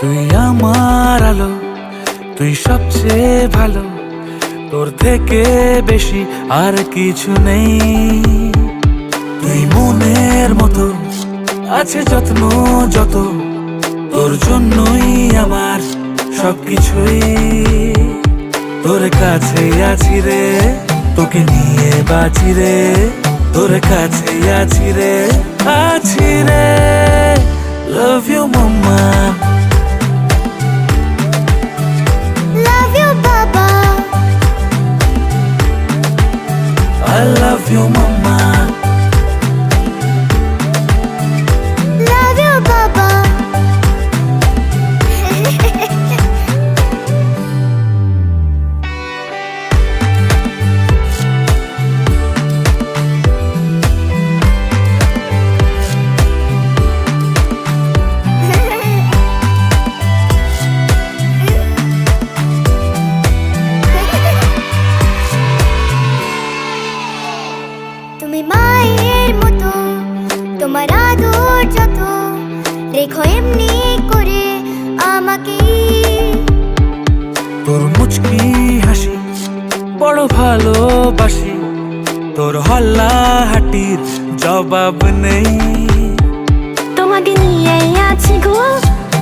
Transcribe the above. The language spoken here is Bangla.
তুই আমার আলো, তুই সবচেয়ে ভালো। তোর থেকে বেশি আর কিছু নেই। তুই মনের মতো, আছে যত্ন যত। তোর জন্যই আমার সবকিছুই। তোর কাছে আছি রে, তোকে নিয়ে বাঁচি রে। তোর কাছে আছি রে আছি রে। upendavyo তুমি মায়ের মতো, তোমার আদর যত, রেখো এমনি করে আমাকে। তোর মুচকি হাসি, বড় ভালোবাসি, তোর হল্লা হাটির জবাব নেই।